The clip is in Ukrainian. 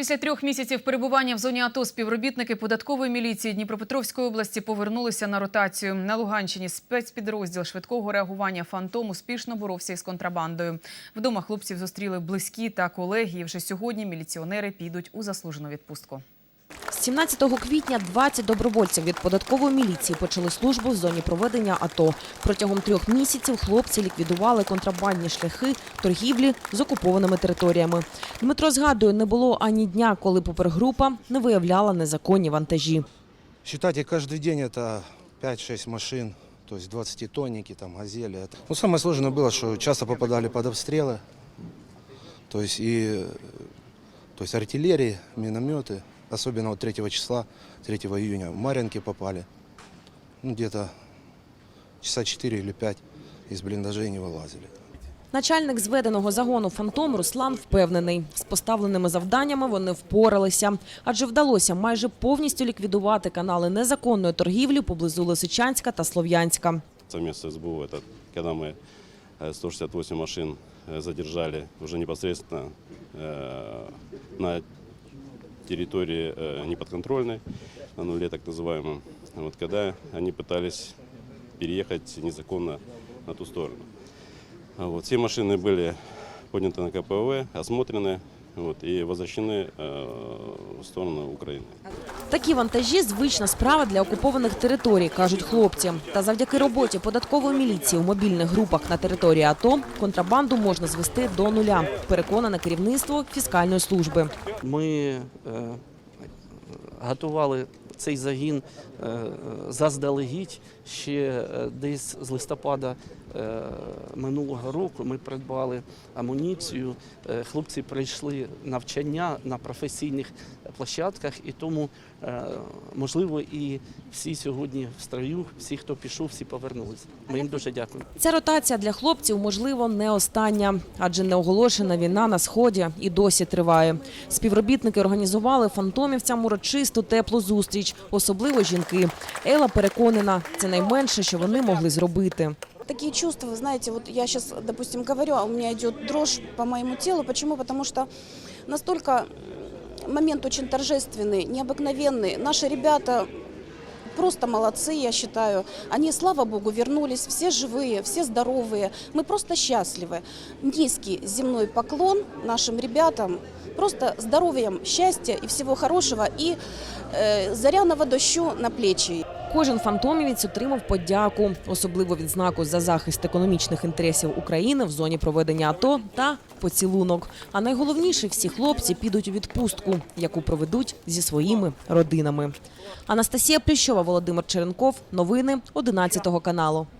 Після трьох місяців перебування в зоні АТО співробітники податкової міліції Дніпропетровської області повернулися на ротацію. На Луганщині спецпідрозділ швидкого реагування «Фантом» успішно боровся із контрабандою. Вдома хлопців зустріли близькі та колеги. І вже сьогодні міліціонери підуть у заслужену відпустку. З 17 квітня 20 добровольців від податкової міліції почали службу в зоні проведення АТО. Протягом трьох місяців хлопці ліквідували контрабандні шляхи торгівлі з окупованими територіями. Дмитро згадує, не було ані дня, коли попергрупа не виявляла незаконні вантажі. Считайте, каждый день это 5-6 машин, то есть 20-тонники, там, газели. Это- Ну, самое сложное было, что часто попадали под обстрелы, то есть и э, то есть артиллерии, минометы, особенно вот 3 числа, 3 июня в Марьинке попали. Ну, где-то часа 4 или 5 из блиндажей не вылазили. Начальник зведеного загону «Фантом» Руслан впевнений, з поставленими завданнями вони впоралися, адже вдалося майже повністю ліквідувати канали незаконної торгівлі поблизу Лисичанська та Слов'янська. совместно СБУ, это когда мы э, 168 машин э, задержали уже непосредственно э, на территории э, неподконтрольной, на нуле так называемом, вот, когда они пытались переехать незаконно на ту сторону. А Вот, все машины были подняты на КПВ, осмотрены вот, и возвращены э, в сторону Украины. Такі вантажі – звична справа для окупованих територій, кажуть хлопці. Та завдяки роботі податкової міліції у мобільних групах на території АТО контрабанду можна звести до нуля, переконане керівництво фіскальної служби. Ми е, готували цей загін е, заздалегідь ще е, десь з листопада е, минулого року. Ми придбали амуніцію. Хлопці пройшли навчання на професійних площадках, і тому, можливо, і всі сьогодні в строю, всі, хто пішов, всі повернулися. Ми їм дуже дякуємо. Ця ротація для хлопців, можливо, не остання, адже неоголошена війна на сході і досі триває. Співробітники організували фантомівцям урочисту теплу зустріч, особливо жінки. Ела переконана, це найменше, що вони могли зробити. Такие чувства, вы знаете, вот я сейчас, допустим, говорю, а у меня идет дрожь по моему телу. Почему? Потому что настолько м, момент очень торжественный, необыкновенный. Наши ребята просто молодцы, я считаю. Они, слава богу, вернулись, все живые, все здоровые. Мы просто счастливы. Низкий земной поклон нашим ребятам. Просто здоровьем, счастья и всего хорошего. И э, заряного дощу на плечи. Кожен фантомівець отримав подяку, особливо відзнаку за захист економічних інтересів України в зоні проведення АТО та поцілунок. А найголовніше, всі хлопці підуть у відпустку, яку проведуть зі своїми родинами. Анастасія Плющова, Володимир Черенков. Новини 11 каналу.